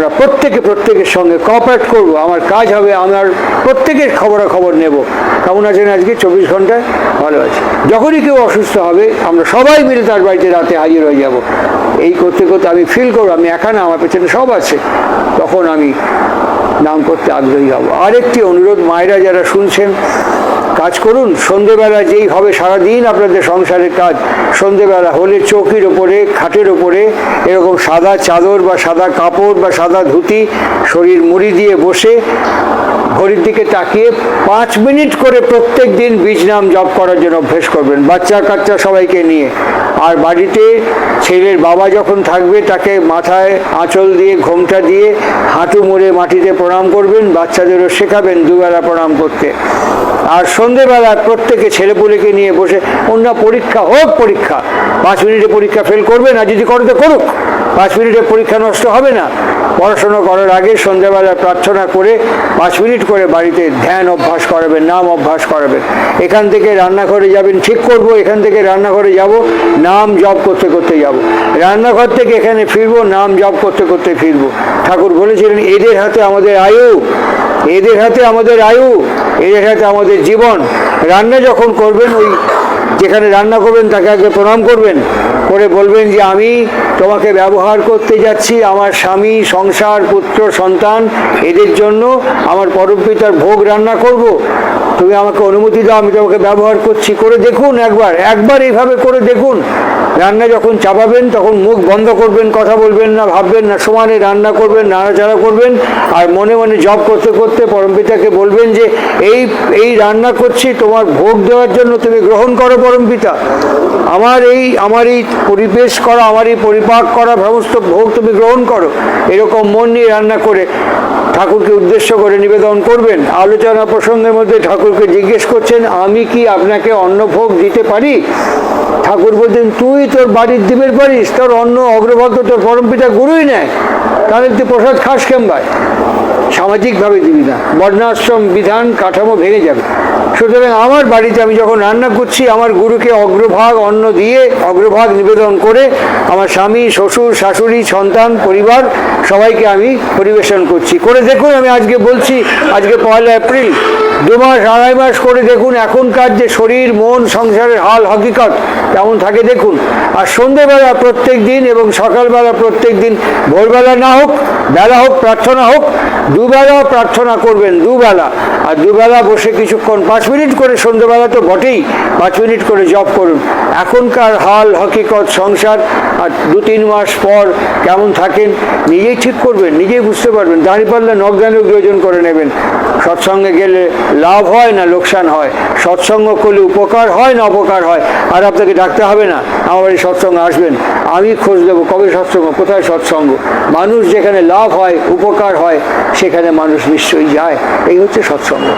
আমরা প্রত্যেকে, প্রত্যেকের সঙ্গে কোঅপারেট করব। আমার কাজ হবে, আমার প্রত্যেকের খবরাখবর নেব। কেমন আছেন আজকে? চব্বিশ ঘন্টায়? ভালো আছে। যখনই কেউ অসুস্থ হবে, আমরা সবাই মিলে তার বাড়িতে রাতে হাজির হয়ে যাব। এই করতে করতে আমি ফিল করব, আমি একা না, আমার পেছনে সব আছে। তখন আমি নাম করতে আগ্রহী হব। আরেকটি অনুরোধ, মায়েরা যারা শুনছেন কাজ করুন। সন্ধেবেলা যেই হবে সারাদিন আপনাদের সংসারের কাজ, সন্ধেবেলা হলে চৌকির ওপরে, খাটের ওপরে, এরকম সাদা চাদর বা সাদা কাপড় বা সাদা ধুতি, শরীর মুড়ি দিয়ে বসে, ঘড়ির দিকে তাকিয়ে পাঁচ মিনিট করে প্রত্যেক দিন বীজ নাম জপ করার জন্য অভ্যেস করবেন। বাচ্চা কাচ্চা সবাইকে নিয়ে আর বাড়িতে ছেলের বাবা যখন থাকবে, তাকে মাথায় আঁচল দিয়ে, ঘোমটা দিয়ে হাঁটু মুড়ে মাটিতে প্রণাম করবেন, বাচ্চাদেরও শেখাবেন দুবেলা প্রণাম করতে। আর সন্ধেবেলা প্রত্যেকে ছেলেপুলেকে নিয়ে বসে, অন্য পরীক্ষা হোক পরীক্ষা, পাঁচ মিনিটে পরীক্ষা ফেল করবে না, যদি করতে করুক। পাঁচ মিনিটে পরীক্ষা নষ্ট হবে না। পড়াশোনা করার আগে সন্ধ্যাবেলা প্রার্থনা করে পাঁচ মিনিট করে বাড়িতে ধ্যান অভ্যাস করাবেন, নাম অভ্যাস করাবেন। এখান থেকে রান্নাঘরে যাবেন, ঠিক করব, এখান থেকে রান্নাঘরে যাব, নাম জপ করতে করতে যাব। রান্নাঘর থেকে এখানে ফিরবো, নাম জপ করতে করতে ফিরবো। ঠাকুর বলেছিলেন, এদের হাতে আমাদের আয়ু, এদের হাতে আমাদের আয়ু, এদের হাতে আমাদের জীবন। রান্না যখন করবেন, ওই যেখানে রান্না করবেন, তাকে আগে প্রণাম করবেন। করে বলবেন যে আমি তোমাকে ব্যবহার করতে যাচ্ছি আমার স্বামী, সংসার, পুত্র, সন্তান, এদের জন্য আমার পরমপিতার ভোগ রান্না করব। তুমি আমাকে অনুমতি দাও, আমি তোমাকে ব্যবহার করছি। করে দেখুন একবার একবার এইভাবে করে দেখুন। রান্না যখন চাপাবেন, তখন মুখ বন্ধ করবেন, কথা বলবেন না, ভাববেন না, সমানে রান্না করবেন, নাড়াচাড়া করবেন, আর মনে মনে জব করতে করতে পরমপিতাকে বলবেন যে, এই এই রান্না করছি, তোমার ভোগ দেওয়ার জন্য তুমি গ্রহণ করো পরমপিতা আমার এই আমার এই পরিবেশ করা, আমার এই পরিপাক করা সমস্ত ভোগ তুমি গ্রহণ করো। এরকম মন নিয়ে রান্না করে ঠাকুরকে উদ্দেশ্য করে নিবেদন করবেন। আলোচনা প্রসঙ্গের মধ্যে ঠাকুরকে জিজ্ঞেস করছেন, আমি কি আপনাকে অন্নভোগ দিতে পারি? ঠাকুর বলছেন, তুই তোর বাড়ির দিবের পারিস তোর অন্ন অগ্রভাগ তো তোর পরমপিতা গুরুই নেয়, তাহলে তুই প্রসাদ খাস কেমবায় সামাজিকভাবে দিবি না, বর্ণাশ্রম বিধান কাঠামো ভেঙে যাবে। সুতরাং আমার বাড়িতে আমি যখন রান্না করছি, আমার গুরুকে অগ্রভাগ অন্ন দিয়ে অগ্রভাগ নিবেদন করে আমার স্বামী, শ্বশুর, শাশুড়ি, সন্তান, পরিবার, সবাইকে আমি পরিবেশন করছি। করে দেখুন, আমি আজকে বলছি, আজকে পয়লা এপ্রিল। দু মাস আড়াই মাস করে দেখুন এখনকার যে শরীর, মন, সংসারের হাল, হকিকত, কেমন থাকে দেখুন। আর সন্ধেবেলা প্রত্যেক দিন এবং সকালবেলা প্রত্যেক দিন, ভোরবেলা না হোক, বেলা হোক, প্রার্থনা হোক, দুবেলা প্রার্থনা করবেন, দুবেলা। আর দুবেলা বসে কিছুক্ষণ, পাঁচ মিনিট করে সন্ধ্যেবেলা তো বটেই, পাঁচ মিনিট করে জব করুন। এখনকার হাল, হকিকত, সংসার আর দু তিন মাস পর কেমন থাকেন, নিজেই ঠিক করবেন, নিজেই বুঝতে পারবেন দাঁড়িপাল্লা নখদানক যোজন করে নেবেন। সৎসঙ্গে গেলে লাভ হয় না লোকসান হয়, সৎসঙ্গ করলে উপকার হয় না অপকার হয়, আর আপনাকে ডাকতে হবে না, আমার বাড়ি সৎসঙ্গে আসবেন, আমি খোঁজ দেবো কবে সৎসঙ্গ, কোথায় সৎসঙ্গ। মানুষ যেখানে লাভ হয়, উপকার হয়, সেখানে মানুষ নিশ্চয়ই যায়, এই হচ্ছে সৎসঙ্গ।